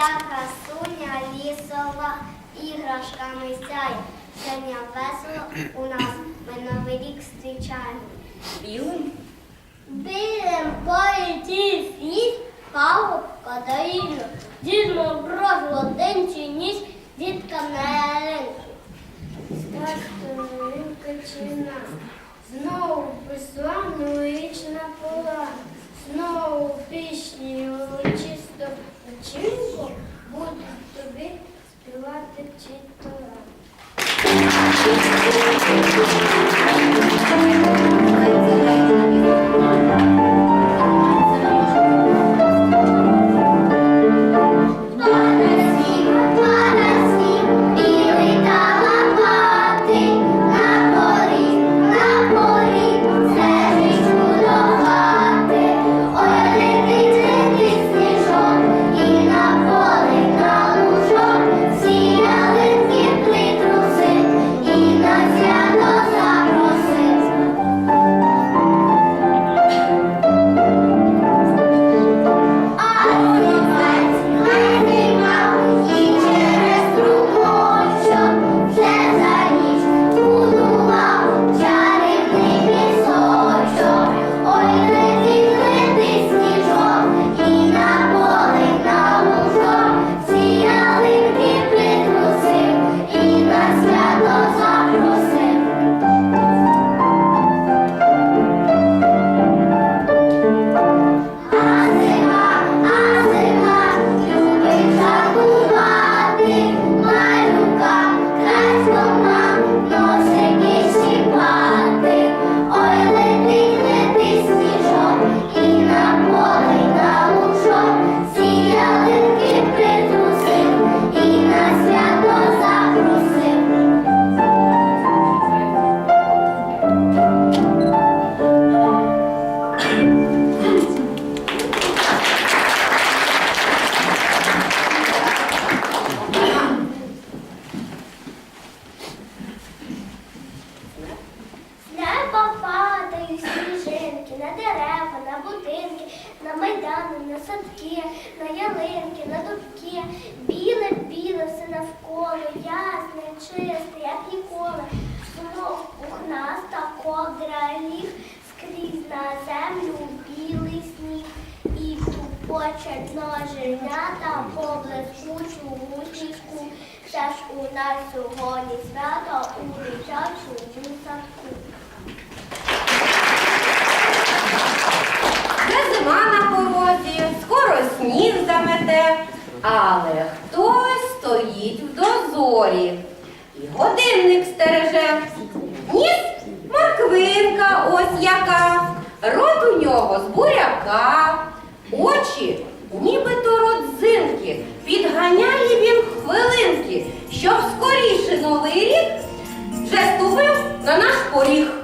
Ця красуня лісова іграшками сяє. Сьогодні весело у нас ми новий рік зустрічаємо. Білим Білим полетів світ, паву Катерину. Дідмо брось один чи ніж, діткам на ялинку. Старшою качина, знову присла новорічна пола, знову пішні чисто вчинку буду тобі співати вчителя. ліг скрізь на землю білий сніг, і тупоче дно жернята по блискучу гучечку. Це ж у нас сьогодні свято у дитячому садку. Вже зима на порозі, скоро сніг замете, але хтось стоїть в дозорі і годинник стереже. Ніс Хвинка ось яка, рот у нього з буряка, очі нібито родзинки, підганяє він хвилинки, щоб скоріше новий рік вже ступив на наш поріг.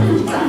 fruta.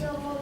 І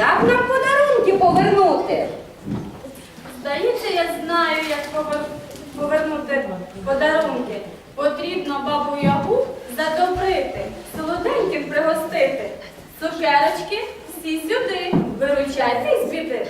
Як нам подарунки повернути? Здається, я знаю, як повернути подарунки. Потрібно бабу ягу задобрити, солоденьким пригостити. Цукерочки всі сюди. Виручайте з біди.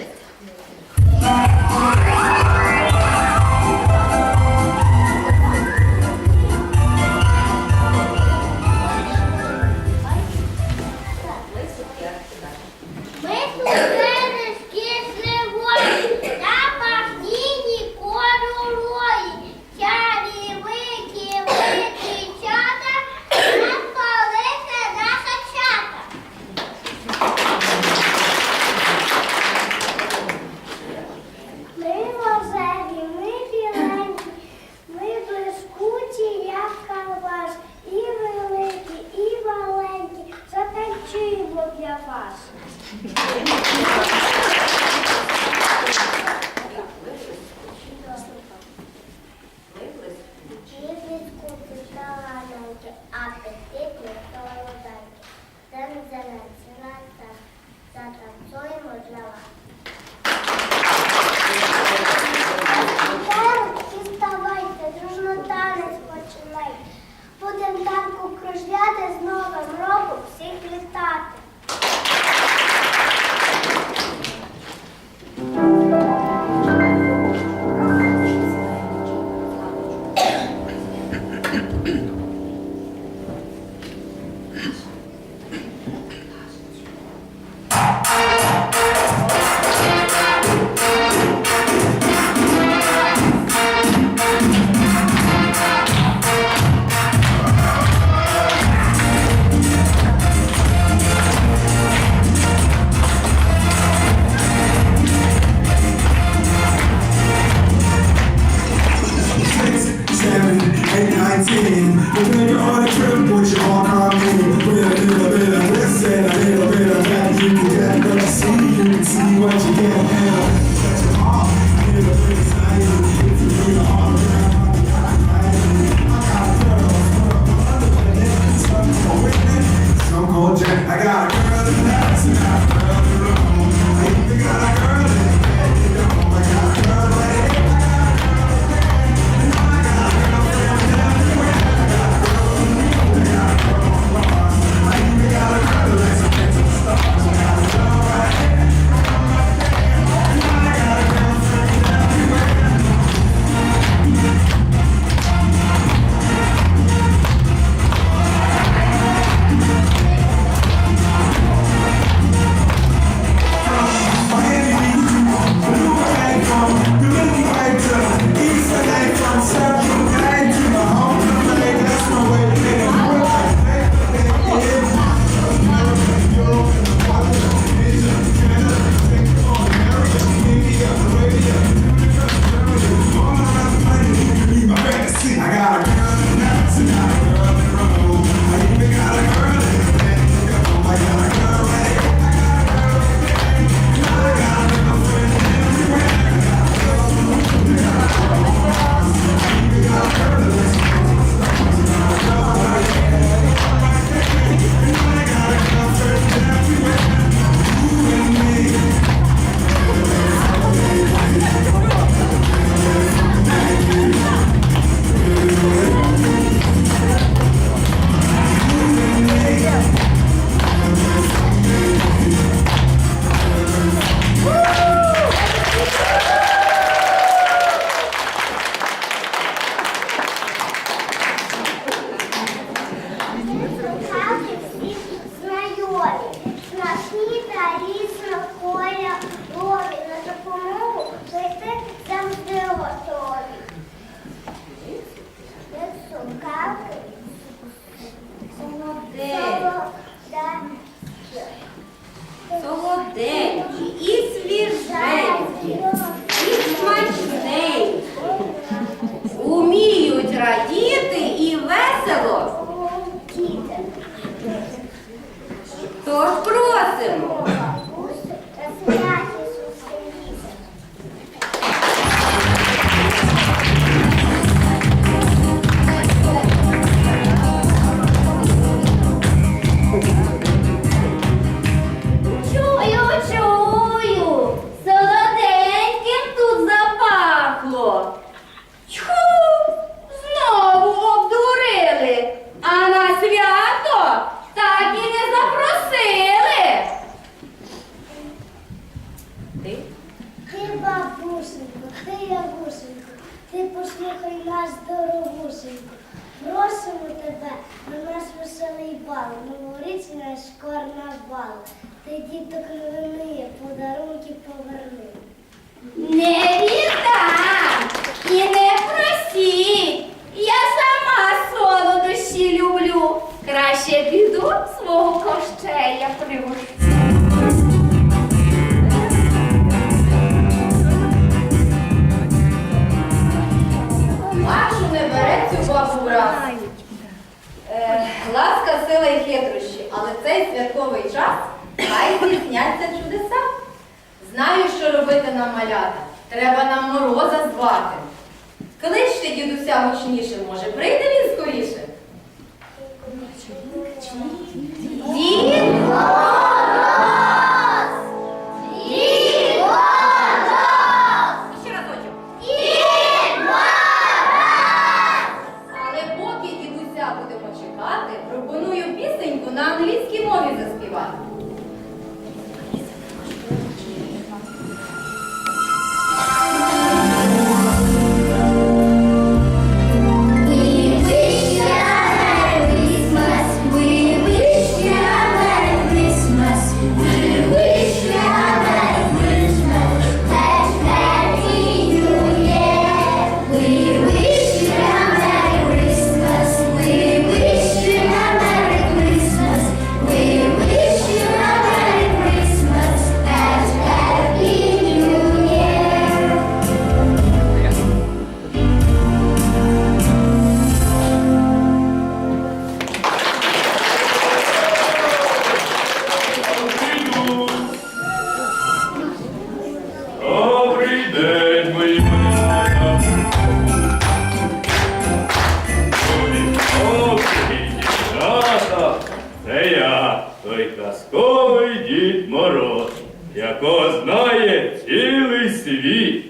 Казковий Дід Мороз, якого знає цілий світ,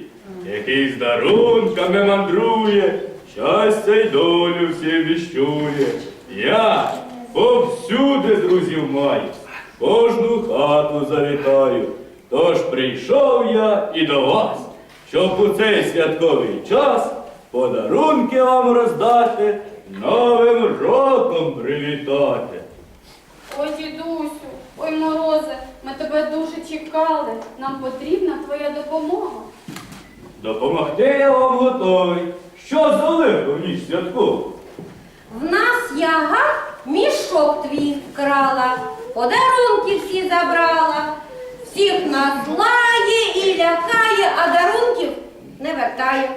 який з дарунками мандрує, щастя й долю всім віщує. Я повсюди друзів маю, кожну хату завітаю. Тож прийшов я і до вас, щоб у цей святковий час подарунки вам роздати, твоя допомога. Допомогти я вам готовий. Що за лихо в ніч святку? В нас яга мішок твій вкрала, подарунки всі забрала, всіх нас лає і лякає, а дарунків не вертає.